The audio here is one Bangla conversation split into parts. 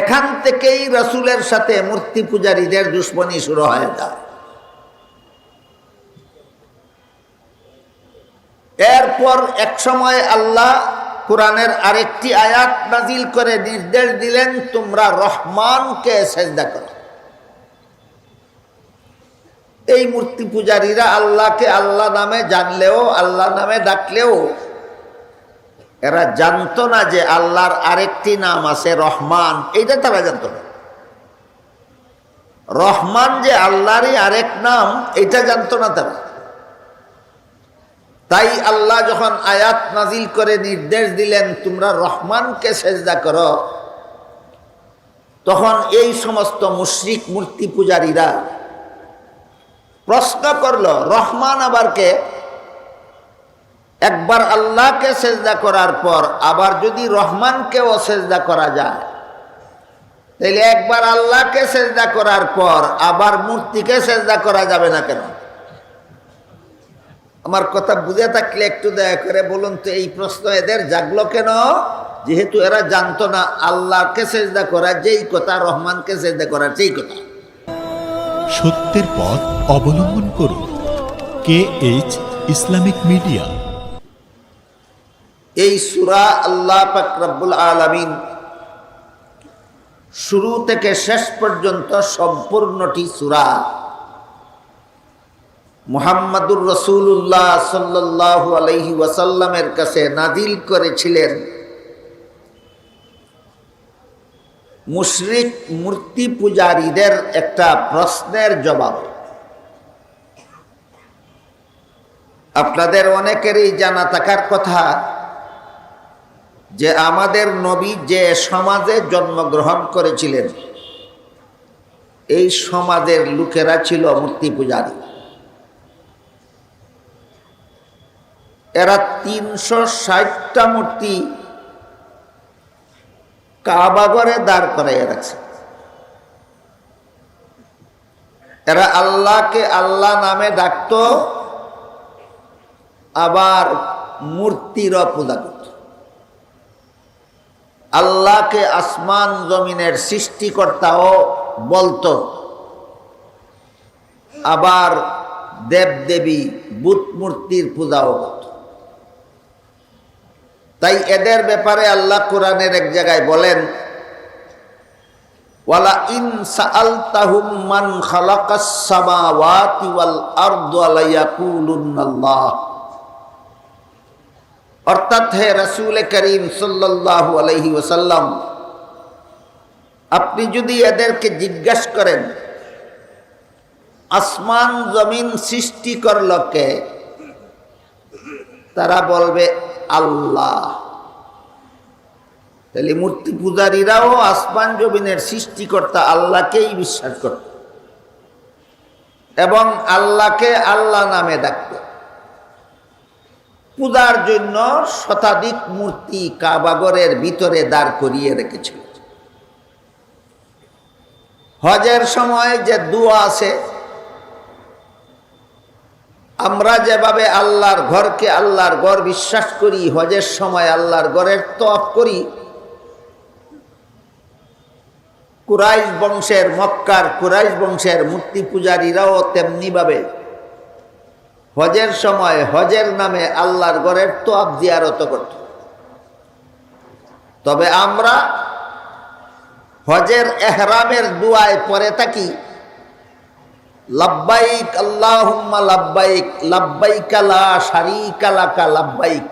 এখান থেকেই রসুলের সাথে মূর্তি পূজারীদের দুশ্মনী শুরু হয়ে যায়। এরপর এক সময় আল্লাহ কোরআনের আরেকটি আয়াত নাজিল করে নির্দেশ দিলেন, তোমরা রহমানকে সেজদা করো। এই মূর্তি পূজারীরা আল্লাহকে আল্লাহ নামে জানলেও, আল্লাহ নামে ডাকলেও এরা জানতো না যে আল্লাহর আরেকটি নাম আছে রহমান। এইটা তারা জানতো না। রহমান যে আল্লাহরই আরেক নাম এটা জানতো না তারা। তাই আল্লাহ যখন আয়াত নাজিল করে নির্দেশ দিলেন, তোমরা রহমানকে সেজদা করো, তখন এই সমস্ত মুশরিক মূর্তি পূজারীরা প্রশ্ন করল, রহমান আবার কে? একবার আল্লাহকে সেজদা করার পর আবার যদি রহমানকেও সেজদা করা যায় তাহলে একবার আল্লাহকে সেজদা করার পর আবার মূর্তিকে সেজদা করা যাবে না কেন? আমার কথা বুঝে থাকলে একটু দয়া করে বলুন তো, এই প্রশ্ন এদের জাগলো কেন? যেহেতু এরা জানতো না, আল্লাহকে সেজদা করা যেই কথা, রহমানকে সেজদা করা যেই কথা। সত্যের পথ অবলম্বন করুন। K H Islamic media. এই সুরা আল্লাহ পাক রব্বুল আলমিন শুরু থেকে শেষ পর্যন্ত সম্পূর্ণটি সুরা। মুহাম্মাদুর রসুল্লাহ সাল্লাল্লাহু আলাইহি ওয়াসাল্লামের কাছে নাজিল করেছিলেন মুশরিক মূর্তি পূজারীদের একটা প্রশ্নের জবাব। আপনাদের অনেকেরই জানা থাকার কথা যে আমাদের নবী যে সমাজে জন্মগ্রহণ করেছিলেন, এই সমাজের লোকেরা ছিল মূর্তি পূজারী। এরা তিনশো ষাটটা মূর্তি কাবাগরে দাঁড় করাইয়া রাখছে। এরা আল্লাহকে আল্লাহ নামে ডাকত, আবার মূর্তিরও পূজা করত আল্লাহকে আসমান জমিনের সৃষ্টিকর্তাও বলতো। আবার দেবদেবী বুত মূর্তির পূজাও করত। তাই এদের ব্যাপারে আল্লাহ কোরআনের এক জায়গায় বলেন, ওয়ালা ইন লায়াকুলুন্নাল্লাহ অর্থাৎ হে রাসূল করিম সাল্লাল্লাহু আলাইহি ওসাল্লাম আপনি যদি এদেরকে জিজ্ঞাসা করেন, আসমান জমিন সৃষ্টি করল কে? তারা বলবে, আল্লাহ। তাহলে মূর্তি পূজারীরাও আসমান জমিনের সৃষ্টিকর্তা, আল্লাহকেই বিশ্বাস করত। এবং আল্লাহকে আল্লাহ নামে ডাকত। পূজার জন্য শতাধিক মূর্তি কাবাগরের ভিতরে দাঁড় করিয়ে রেখেছিল। হজের সময় যে দুয়া আছে, আমরা যেভাবে আল্লাহর ঘরকে আল্লাহর ঘর বিশ্বাস করি, হজের সময় আল্লাহর ঘরের তফ করি, কুরাইশ বংশের মক্কার কুরাইশ বংশের মূর্তি পূজারীরাও তেমনিভাবে হজের সময় হজের নামে আল্লাহর ঘরের তোয়াব জিয়ারত করত। তবে আমরা হজের এহরামের দুয়ায় পরে থাকি। লাব্বাইক, আল্লাহুম্মা লাব্বাইক লাব্বাইক লা শারীকা লাকা, লাব্বাইক।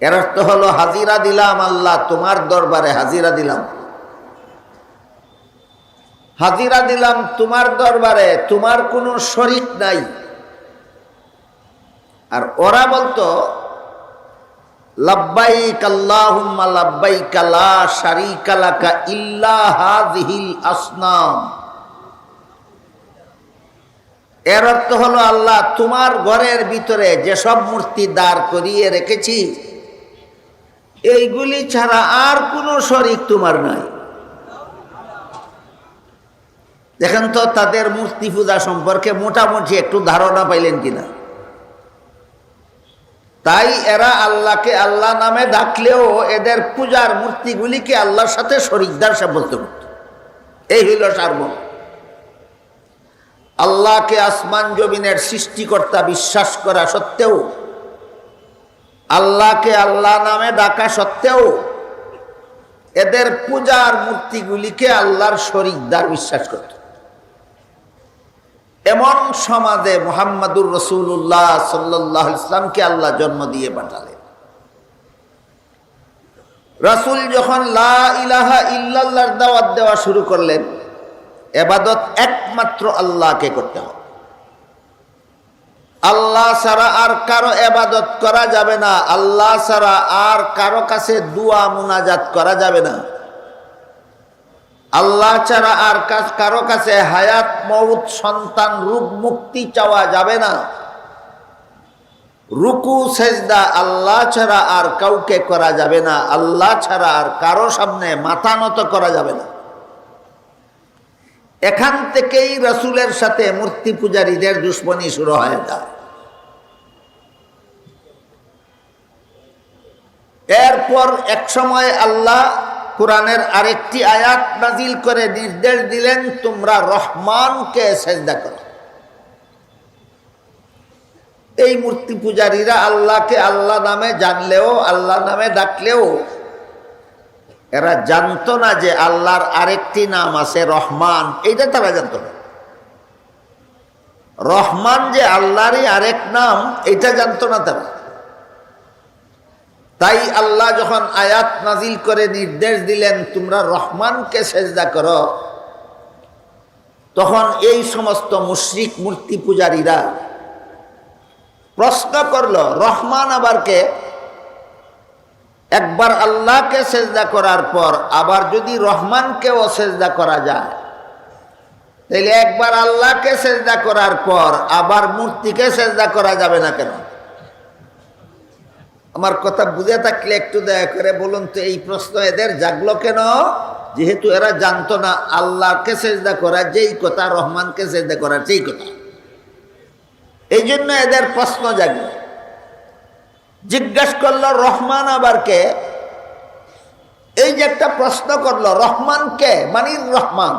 এর অর্থ হলো, হাজিরা দিলাম আল্লাহ, তোমার দরবারে হাজিরা দিলাম। হাজিরা দিলাম তোমার দরবারে, তোমার কোনো শরিক নাই। আর ওরা বলতো, লাব্বাইক আল্লাহুম্মা লাব্বাইক লা শারীকা লাকা ইল্লা হাযিহিল এর অর্থ হলো, আল্লাহ তোমার ঘরের ভিতরে যেসব মূর্তি দাঁড় করিয়ে রেখেছি, এইগুলি ছাড়া আর কোনো শরিক তোমার নাই। দেখেন তো তাদের মূর্তি পূজা সম্পর্কে মোটামুটি একটু ধারণা পাইলেন কিনা? তাই এরা আল্লাহকে আল্লাহ নামে ডাকলেও এদের পূজার মূর্তিগুলিকে আল্লাহর সাথে শরিকদার সাব্যস্ত করত। এই হইল সার্বম আল্লাহকে আসমান জমিনের সৃষ্টিকর্তা বিশ্বাস করা সত্ত্বেও, আল্লাহকে আল্লাহ নামে ডাকা সত্ত্বেও, এদের পূজার মূর্তিগুলিকে আল্লাহর শরিকদার বিশ্বাস করত। এমন সমাজে মোহাম্মদুর রসুল্লাহ সাল্লাহ ইসলামকে আল্লাহ জন্ম দিয়ে পাঠালেন? রাসুল যখন লা ইলাহা ইল্লাল্লাহর দাওয়াত দেওয়া শুরু করলেন, এবাদত একমাত্র আল্লাহকে করতে হবে। আল্লাহ ছাড়া আর কারও এবাদত করা যাবে না, আল্লাহ ছাড়া আর কারও কাছে দুয়া মুনাজাত করা যাবে না। আল্লাহ ছাড়া আর কারও কাছে হায়াত মৌত সন্তান রূপ মুক্তি চাওয়া যাবে না। রুকু, সেজদা আল্লাহ ছাড়া আর কাউকে করা যাবে না। আল্লাহ ছাড়া আর কারও সামনে মাথা নত করা যাবে না। এখান থেকেই রসুলের সাথে মূর্তি পূজারীদের দুশ্মনী শুরু হয়ে। যায় এরপর এক সময় আল্লাহ কোরআনের আরেকটি আয়াত নাজিল করে নির্দেশ দিলেন, তোমরা রহমানকে সেজদা করো। এই মূর্তি পূজারীরা আল্লাহকে আল্লাহ নামে জানলেও, আল্লাহ নামে ডাকলেও, এরা জানতো না যে আল্লাহর আরেকটি নাম আছে রহমান। এইটা তারা জানতো না। রহমান যে আল্লাহরই আরেক নাম এটা জানতো না তারা। তাই আল্লাহ যখন আয়াত নাজিল করে নির্দেশ দিলেন, তোমরা রহমানকে সেজদা করো, তখন এই সমস্ত মুশরিক মূর্তি পূজারীরা প্রশ্ন করল, রহমান আবার কে? একবার আল্লাহকে সেজদা করার পর আবার যদি রহমানকেও সেজদা করা যায় তাহলে একবার আল্লাহকে সেজদা করার পর আবার মূর্তিকে সেজদা করা যাবে না কেন? আমার কথা বুঝে থাকলে একটু দয়া করে বলুন তো, এই প্রশ্ন এদের জাগলো কেন? যেহেতু এরা জানতো না, আল্লাহকে সেজদা করা যেই কথা, রহমানকে সেজদা করা যেই কথা। এই জন্য এদের প্রশ্ন জাগলো। জিজ্ঞাসা করল, রহমান আবার কে? এই যে একটা প্রশ্ন করল, রহমান কে? মানির রহমান।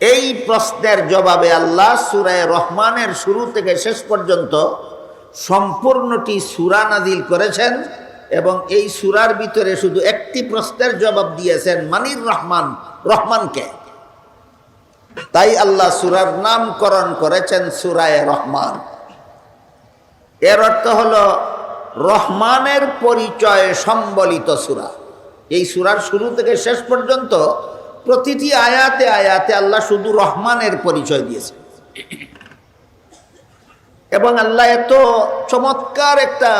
এই প্রশ্নের জবাবে আল্লাহ সুরায় রহমানের শুরু থেকে শেষ পর্যন্ত সম্পূর্ণটি সুরা নাজিল করেছেন এবং এই সুরার ভিতরে শুধু একটি প্রশ্নের জবাব দিয়েছেন, মানির রহমান রহমানকে তাই আল্লাহ সুরার নামকরণ করেছেন সুরায় রহমান। এর অর্থ হল রহমানের পরিচয় সম্বলিত সুরা। এই সুরার শুরু থেকে শেষ পর্যন্ত প্রতিটি আয়াতে আয়াতে আল্লাহ শুধু রহমানের পরিচয় দিয়েছে এবং আল্লাহ এত চমৎকার একটা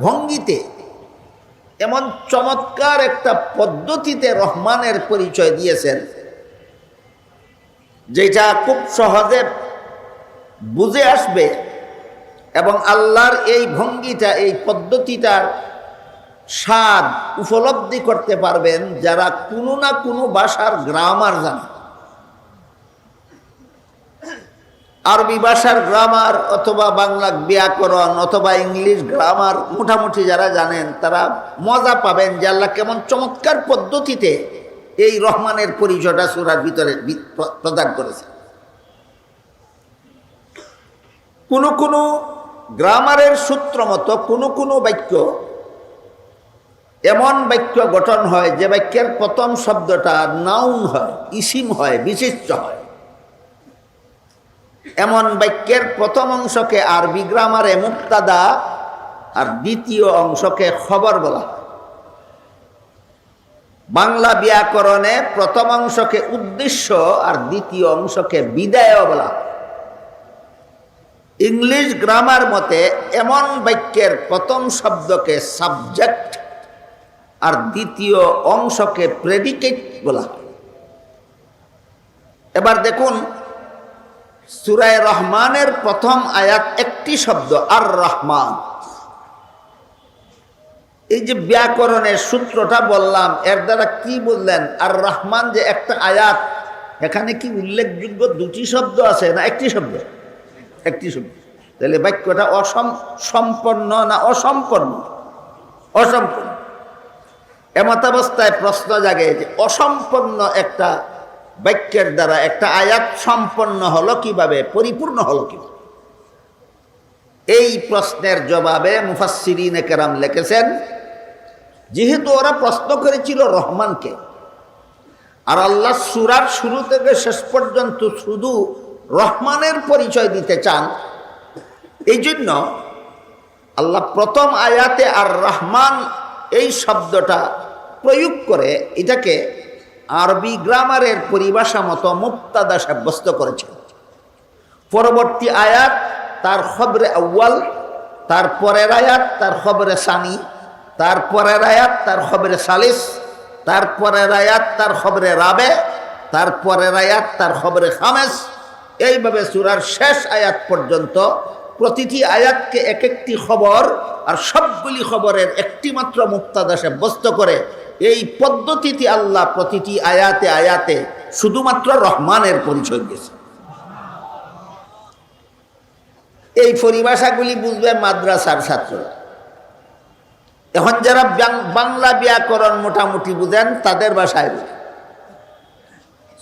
ভঙ্গিতে, এমন চমৎকার একটা পদ্ধতিতে রহমানের পরিচয় দিয়েছেন, যেটা খুব সহজে বুঝে আসবে এবং আল্লাহর এই ভঙ্গিটা, এই পদ্ধতিটার স্বাদ উপলব্ধি করতে পারবেন যারা কোনো না কোনো ভাষার গ্রামার জানে। আরবি ভাষার গ্রামার অথবা বাংলা ব্যাকরণ অথবা ইংলিশ গ্রামার মোটামুটি যারা জানেন, তারা মজা পাবেন যে আল্লাহ কেমন চমৎকার পদ্ধতিতে এই রহমানের পরিচয়টা সুরার ভিতরে প্রদান করেছে কোনো কোনো গ্রামারের সূত্র মতো কোনো কোনো বাক্য, এমন বাক্য গঠন হয় যে বাক্যের প্রথম শব্দটা নাউন হয়, ইসিম হয়, বিশিষ্ট হয়। এমন বাক্যের প্রথম অংশকে আরবি গ্রামারে মুক্তাদা আর দ্বিতীয় অংশকে খবর বলা বাংলা ব্যাকরণে প্রথম অংশকে উদ্দেশ্য আর দ্বিতীয় অংশকে বিদায় বলা ইংলিশ গ্রামার মতে এমন বাক্যের প্রথম শব্দকে সাবজেক্ট আর দ্বিতীয় অংশকে প্রেডিকেট বলা এবার দেখুন সুরায় রহমানের প্রথম আয়াত একটি শব্দ আর রহমান এই যে ব্যাকরণের সূত্রটা বললাম, এর দ্বারা কি বললেন? আর রহমান যে একটা আয়াত, এখানে কি উল্লেখযোগ্য দুটি শব্দ আছে না একটি শব্দ? একটি শব্দ। তাহলে বাক্যটা অসম, সম্পন্ন না অসম্পন্ন? অসম্পন্ন। এমতাবস্থায় প্রশ্ন জাগে যে অসম্পন্ন একটা বাক্যের দ্বারা একটা আয়াত সম্পন্ন হলো কীভাবে? পরিপূর্ণ হলো কীভাবে? এই প্রশ্নের জবাবে মুফাসসিরিনে কেরাম লিখেছেন, যেহেতু ওরা প্রশ্ন করেছিল রহমানকে, আর আল্লাহ সুরার শুরু থেকে শেষ পর্যন্ত শুধু রহমানের পরিচয় দিতে চান এই জন্য আল্লাহ প্রথম আয়াতে আর রহমান এই শব্দটা প্রয়োগ করে এটাকে আরবি গ্রামারের পরিভাষা মতো মুক্তাদা সাব্যস্ত করেছে। পরবর্তী আয়াত, তার খবরে আউ্য়াল, তার পরের আয়াত, তার খবরে সানি, তার পরের আয়াত, তার খবরে সালিস, তার পরের আয়াত, তার খবরে রাবে, তার পরের আয়াত, তার খবরে খামেস। এইভাবে সুরার শেষ আয়াত পর্যন্ত প্রতিটি আয়াতকে এক একটি খবর আর সবগুলি খবরের একটি মাত্র মুক্তাদা সাব্যস্ত করে এই পদ্ধতিতে আল্লাহ প্রতিটি আয়াতে আয়াতে শুধুমাত্র রহমানের পরিচয় দিয়েছে। এই পরিভাষাগুলি বুঝবে মাদ্রাসার ছাত্ররা। এখন যারা বাংলা ব্যাকরণ মোটামুটি বুঝেন, তাদের ভাষায়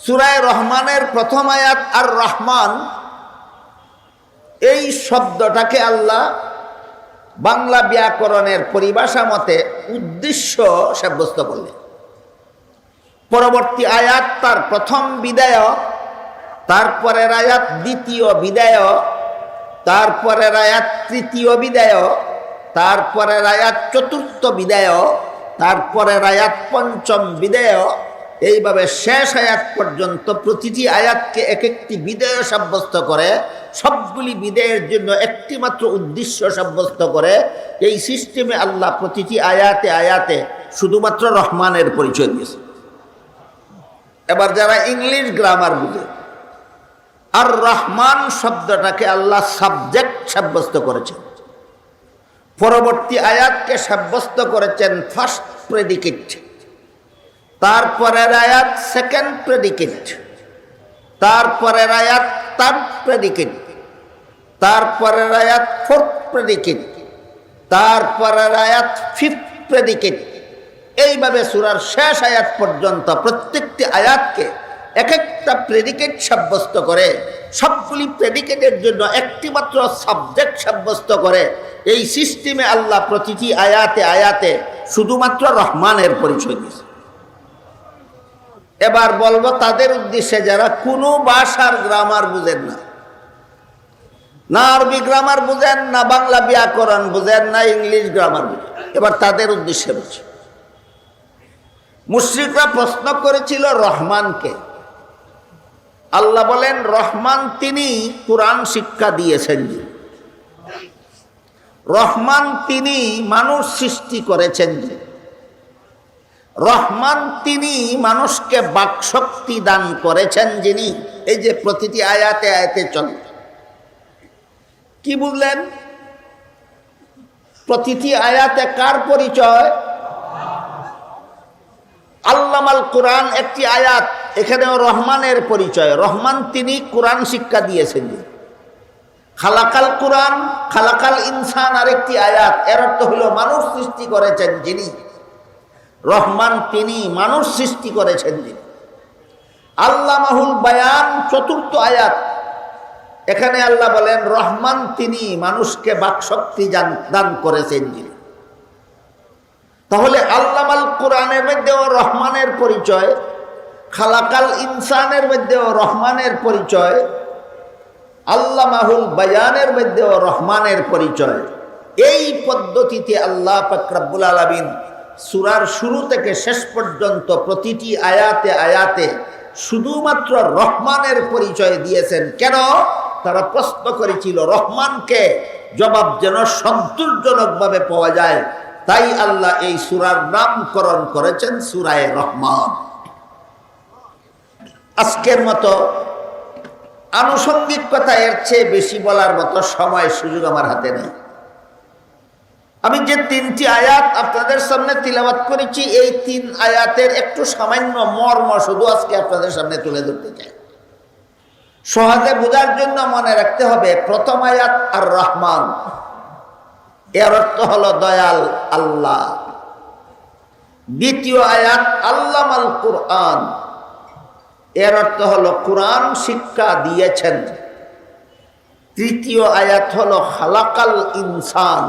সুরায় রহমানের প্রথম আয়াত, আর রহমান, এই শব্দটাকে আল্লাহ বাংলা ব্যাকরণের পরিভাষা মতে উদ্দেশ্য সাব্যস্ত করলেন পরবর্তী আয়াত তার প্রথম বিদায়, তারপরের আয়াত দ্বিতীয় বিদায়, তারপরের আয়াত তৃতীয় বিদায়, তারপরের আয়াত চতুর্থ বিদায়, তারপরের আয়াত পঞ্চম বিদায় এইভাবে শেষ আয়াত পর্যন্ত প্রতিটি আয়াতকে এক একটি বিদায় সাব্যস্ত করে, সবগুলি বিদায়ের জন্য একটি মাত্র উদ্দেশ্য সাব্যস্ত করে, এই সিস্টেমে আল্লাহ প্রতিটি আয়াতে আয়াতে শুধুমাত্র রহমানের পরিচয় দিয়েছে এবার যারা ইংলিশ গ্রামার বুঝে, আর রহমান শব্দটাকে আল্লাহ সাবজেক্ট সাব্যস্ত করেছেন। পরবর্তী আয়াতকে সাব্যস্ত করেছেন ফার্স্ট প্রেডিকেট তারপরের আয়াত সেকেন্ড প্রেডিকেট তারপরের আয়াত থার্ড প্রেডিকেট তারপরের আয়াত ফোর্থ প্রেডিকেট তারপরের আয়াত ফিফথ প্রেডিকেট এইভাবে সুরার শেষ আয়াত পর্যন্ত প্রত্যেকটি আয়াতকে এক একটা প্রেডিকেট সাব্যস্ত করে, সবগুলি প্রেডিকেটের জন্য একটি মাত্র সাবজেক্ট সাব্যস্ত করে। এই সিস্টেমে আল্লাহ প্রতিটি আয়াতে আয়াতে শুধুমাত্র রহমানের পরিচয় দিয়েছে এবার বলব তাদের উদ্দেশ্যে যারা কোনো ভাষার গ্রামার বুঝেন না না আরবি গ্রামার বুঝেন, না বাংলা ব্যাকরণ বুঝেন, না ইংলিশ গ্রামার বুঝেন এবার তাদের উদ্দেশ্যে বলছি মুশ্রিকরা প্রশ্ন করেছিল রহমানকে আল্লাহ বলেন, রহমান তিনি কোরআন শিক্ষা দিয়েছেন যিনি। রহমান তিনি মানুষ সৃষ্টি করেছেন যিনি। রহমান তিনি মানুষকে বাকশক্তি দান করেছেন যিনি এই যে প্রতিটি আয়াতে আয়াতে চলে। কি বুঝলেন? প্রতিটি আয়াতে কার পরিচয়? আল্লামাল কোরআন একটি আয়াত, এখানেও রহমানের পরিচয়। রহমান তিনি কোরআন শিক্ষা দিয়েছেন। খালাকাল কোরআন, খালাকাল ইনসান আরেকটি আয়াত, এর অর্থ হলো মানুষ সৃষ্টি করেছেন যিনি। রহমান তিনি মানুষ সৃষ্টি করেছেন যিনি আল্লাহ মাহুল বায়ান চতুর্থ আয়াত। এখানে আল্লাহ বলেন, রহমান তিনি মানুষকে বাকশক্তি দান করেছেন যিনি তাহলে আল্লাহ আল্লামাল কোরআনের মধ্যেও রহমানের পরিচয়, খালাকাল ইনসানের মধ্যেও রহমানের পরিচয় আল্লাহ মাহুল বায়ানের মধ্যেও রহমানের পরিচয়। এই পদ্ধতিতে আল্লাহ ফাকরাবুল আলমিন সুরার শুরু থেকে শেষ পর্যন্ত প্রতিটি আয়াতে আয়াতে শুধুমাত্র রহমানের পরিচয় দিয়েছেন। কেন? তারা প্রশ্ন করেছিল, রহমানকে জবাব যেন সন্তোষজনকভাবে পাওয়া যায়। তাই আল্লাহ এই সুরার নামকরণ করেছেন সুরায় রহমান। আজকের মতো আনুষঙ্গিক কথা এর চেয়ে বেশি বলার মতো সময় সুযোগ আমার হাতে নেই। আমি যে তিনটি আয়াত আপনাদের সামনে তিলাবাত করেছি, এই তিন আয়াতের একটু সামান্য মর্ম শুধু আজকে আপনাদের সামনে তুলে ধরতে চাই। সহজে বোঝার জন্য মনে রাখতে হবে, প্রথম আয়াত আর রহমান এর অর্থ হলো দয়াল আল্লাহ। দ্বিতীয় আয়াত আল্লাহ আল কোরআন। এর অর্থ হলো কোরআন শিক্ষা দিয়েছেন। তৃতীয় আয়াত হলো খালাকাল ইনসান।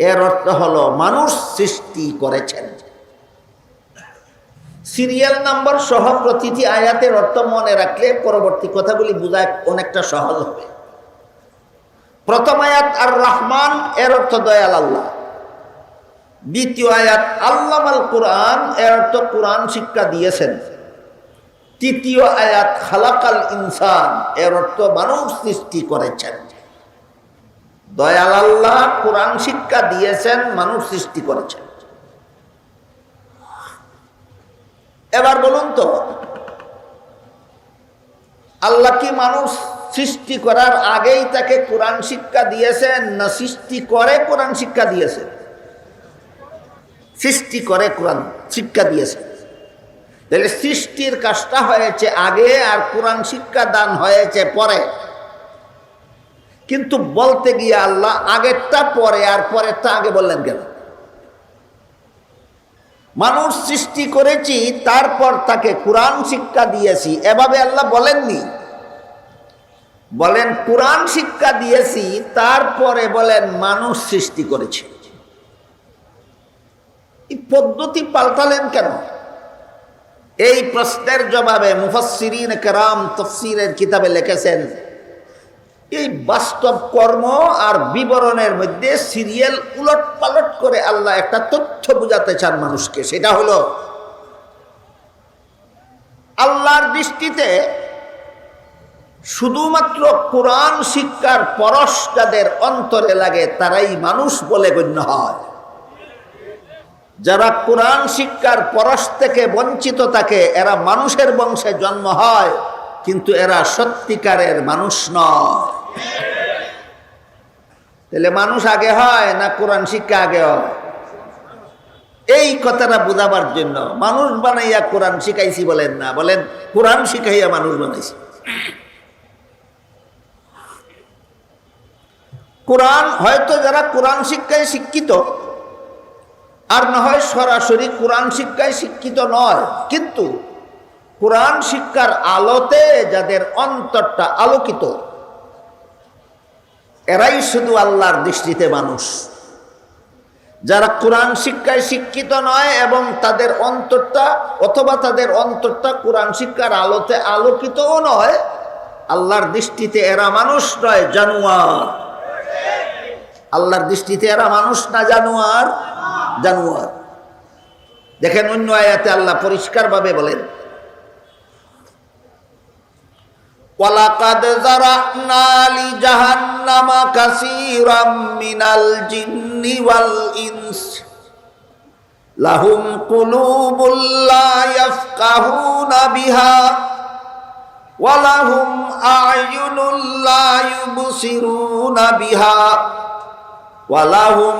এর অর্থ হলো মানুষ সৃষ্টি করেছেন। সিরিয়াল নাম্বার সহ প্রতিটি আয়াতের অর্থ মনে রাখলে পরবর্তী কথাগুলি বোঝায় অনেকটা সহজ হবে। প্রথম আয়াত আর রহমান এর অর্থ দয়াল আল্লাহ। দ্বিতীয় আয়াত আল্লামাল কোরআন এর অর্থ কোরআন শিক্ষা দিয়েছেন। তৃতীয় আয়াত, খালাকাল ইনসান এর অর্থ মানুষ সৃষ্টি করেছেন। দয়াল আল্লাহ কোরআন শিক্ষা দিয়েছেন, মানুষ সৃষ্টি করেছেন এবার বলুন তো, আল্লাহ কি মানুষ সৃষ্টি করার আগেই তাকে কোরআন শিক্ষা দিয়েছেন না সৃষ্টি করে কোরআন শিক্ষা দিয়েছেন? সৃষ্টি করে কোরআন শিক্ষা দিয়েছেন। তাহলে সৃষ্টির কাজটা হয়েছে আগে আর কোরআন শিক্ষা দান হয়েছে পরে। কিন্তু বলতে গিয়ে আল্লাহ আগেরটা, পরে আর পরেরটা আগে বললেন কেন? মানুষ সৃষ্টি করেছি, তারপর তাকে কোরআন শিক্ষা দিয়েছি। এভাবে আল্লাহ বলেননি। বলেন, কোরআন শিক্ষা দিয়েছি, তারপরে বলেন, মানুষ সৃষ্টি করেছে। এই পদ্ধতি পাল্টালেন কেন? এই প্রশ্নের জবাবে মুফাসিরিন কেরাম তফসিরের কিতাবে লিখেছেন এই বাস্তব কর্ম আর বিবরণের মধ্যে সিরিয়াল উলট পালট করে আল্লাহ একটা তথ্য বুঝাতে চান মানুষকে, সেটা হলো, আল্লাহর দৃষ্টিতে শুধুমাত্র কোরআন শিক্ষার পরশ যাদের অন্তরে লাগে, তারাই মানুষ বলে গণ্য হয়। যারা কোরআন শিক্ষার পরশ থেকে বঞ্চিত থাকে, এরা মানুষের বংশে জন্ম হয়, কিন্তু এরা সত্যিকারের মানুষ নয়। তাহলে মানুষ আগে হয় না কোরআন শিক্ষা আগে হয়? এই কথাটা বোঝাবার জন্য মানুষ বানাইয়া কোরআন শিখাইছি বলেন না, বলেন কোরআন শিখাইয়া মানুষ বানাইছি। কোরআন হয়তো যারা কোরআন শিক্ষায় শিক্ষিত, আর না হয় সরাসরি কোরআন শিক্ষায় শিক্ষিত নয়, কিন্তু কোরআন শিক্ষার আলোতে যাদের অন্তরটা আলোকিত এরাই শুধু আল্লাহর দৃষ্টিতে মানুষ। যারা কোরআন শিক্ষায় শিক্ষিত নয় এবং তাদের অন্তরটা অথবা তাদের অন্তরটা কোরআন শিক্ষার আলোতে আলোকিতও নয়, আল্লাহর দৃষ্টিতে এরা মানুষ নয়, জানুয়ার। আল্লাহর দৃষ্টিতে এরা মানুষ না, জানুয়ার? জানুয়ার। দেখেন অন্য আয়াতে আল্লাহ পরিষ্কারভাবে বলেন ওয়ালাকাদ যারানা লিজাহান্নামা কাসীরাম মিনাল জিন্নি ওয়াল ইনস। লাহুম কুলুবুল লা ইয়াফকাহুনা বিহা ওয়ালাহুম আ'য়ুনুল লা ইউবসিরুনা বিহা ওয়ালাহুম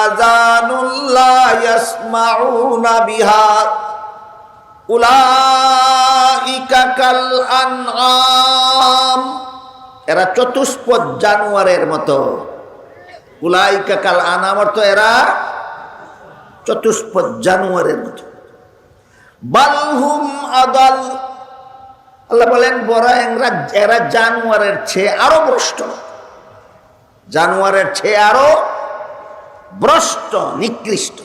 আযানুল লা ইয়াসমাউনা বিহা। আনআম এরা চতুষ্পদ জানোয়ারের মতো। উলাইকা কাল আনাম অর্থ এরা চতুষ্পদ জানোয়ারের মতো। বালহুম আদাল। আল্লাহ বলেন, বড় এরা এরা জানোয়ারের চেয়ে আরও ভ্রষ্ট। জানোয়ারের চেয়ে আরও ভ্রষ্ট, নিকৃষ্ট।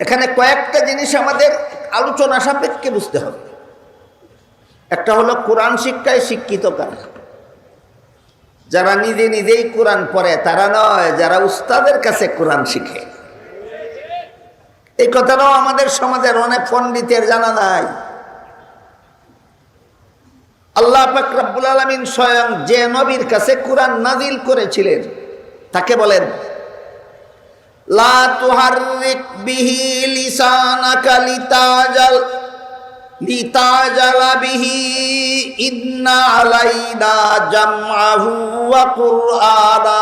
এখানে কয়েকটা জিনিস আমাদের আলোচনা সাপেক্ষে বুঝতে হবে। একটা হলো কোরআন শিক্ষায় শিক্ষিত কারা? যারা নিজে নিজেই কোরআন পড়ে, তারা নয়, যারা উস্তাদের কাছে কোরআন শিখে। এই কথাটাও আমাদের সমাজের অনেক পণ্ডিতের জানা নাই। আল্লাহ পাক রব্বুল আলমিন স্বয়ং যে নবীর কাছে কোরআন নাজিল করেছিলেন, তাকে বলেন লা তুহাররিক বিহি লিসানাকা লিতাজাল লিতাজালা বিহি ইন্না আলাইনা জামআহু ওয়া কুরআনা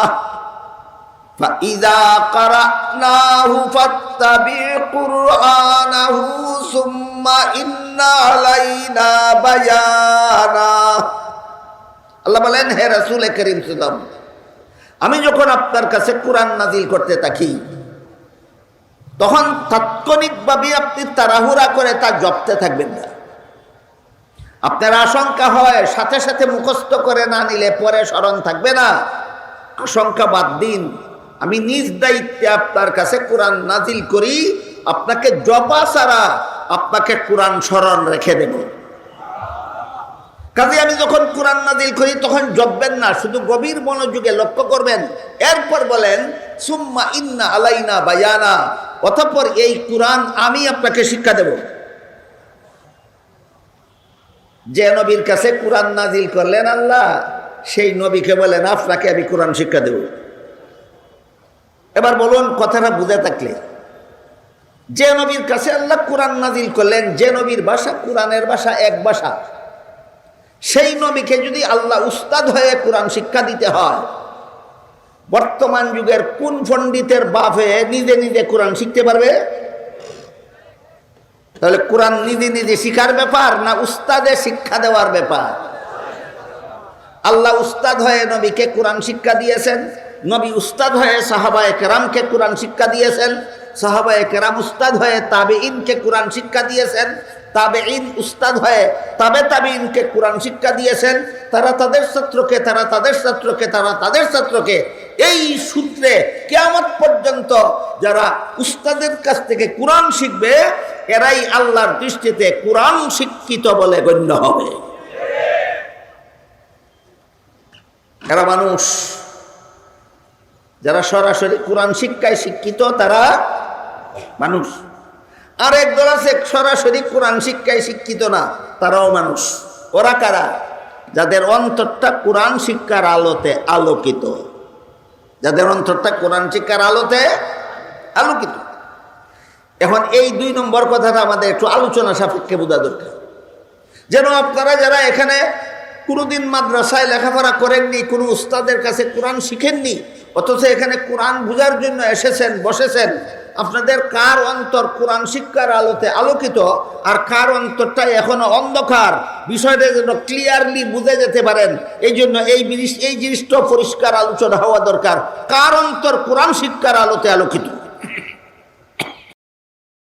فإذا قرأناه فاتبع قرآنه ثم إن علينا بيانا আল্লাহ বলেন হে রাসূল করিম সুদাম আমি যখন আপনার কাছে কোরআন নাজিল করতে থাকি তখন তাৎক্ষণিকভাবে আপনি তাড়াহুড়া করে তা জপতে থাকবেন না। আপনার আশঙ্কা হয়, সাথে সাথে মুখস্থ করে না নিলে পরে স্মরণ থাকবে না। আশঙ্কা বাদ দিন। আমি নিজ দায়িত্বে আপনার কাছে কোরআন নাজিল করি, আপনাকে জপা ছাড়া আপনাকে কোরআন স্মরণ রেখে দেব। কাজে আমি যখন কোরআন নাজিল করি, তখন জপবেন না, শুধু গভীর মনোযোগে লক্ষ্য করবেন। এরপর বলেন, সুম্মা ইন্না আলাইনা বায়ানা। অতঃপর এই কোরআন আমি আপনাকে শিক্ষা দেব। যে নবীর কাছে কোরআন নাজিল করলেন আল্লাহ, সেই নবীকে বলেন, আপনাকে আমি কোরআন শিক্ষা দেব। এবার বলুন, কথাটা বুঝে থাকলে। যে নবীর কাছে আল্লাহ কোরআন নাজিল করলেন, যে নবীর ভাষা কোরআনের ভাষা, এক ভাষা। সেই নবীকে যদি আল্লাহ উস্তাদ হয়ে কোরআন শিক্ষা দিতে হয় বর্তমান যুগের কোন পণ্ডিতের হয়ে নিজে নিজে কোরআন শিখতে পারবে? তাহলে কোরআন নিজে নিজে শিখার ব্যাপার না উস্তাদে শিক্ষা দেওয়ার ব্যাপার? আল্লাহ উস্তাদ হয়ে নবীকে কোরআন শিক্ষা দিয়েছেন, নবী উস্তাদ হয়ে সাহাবায়ে কেরামকে কোরআন শিক্ষা দিয়েছেন, সাহাবায়ে কেরাম উস্তাদ হয়ে তাবে ইনকে কোরআন শিক্ষা দিয়েছেন তাবে ইন উস্তাদ হয়ে তাবে তাবে ইনকে কোরআন শিক্ষা দিয়েছেন, তারা তাদের ছাত্রকে, তারা তাদের ছাত্রকে, তারা তাদের ছাত্রকে এই সূত্রে কেয়ামত পর্যন্ত যারা উস্তাদের কাছ থেকে কোরআন শিখবে, এরাই আল্লাহর দৃষ্টিতে কোরআন শিক্ষিত বলে গণ্য হবে। এরা মানুষ, যারা সরাসরি কোরআন শিক্ষায় শিক্ষিত, তারা মানুষ। আর একদল আছে, সরাসরি কোরআন শিক্ষায় শিক্ষিত না, তারাও মানুষ। ওরা কারা? যাদের অন্তরটা কোরআন শিক্ষার আলোতে আলোকিত। যাদের অন্তরটা কোরআন শিক্ষার আলোতে আলোকিত। এখন এই দুই নম্বর কথাটা আমাদের একটু আলোচনা সাপেক্ষে বোঝা দরকার। যেন আপনারা যারা এখানে কোনোদিন মাদ্রাসায় লেখাপড়া করেননি, কোনো উস্তাদের কাছে কোরআন শিখেননি, অথচ এখানে কোরআন বোঝার জন্য এসেছেন, বসেছেন আপনাদের কার অন্তর কোরআন শিক্ষার আলোতে আলোকিত আর কার অন্তরটাই এখনও অন্ধকার? বিষয়টা যেন ক্লিয়ারলি বুঝে যেতে পারেন। এই জন্য এই জিনিস এই জিনিসটা পরিষ্কার আলোচনা হওয়া দরকার। কার অন্তর কোরআন শিক্ষার আলোতে আলোকিত?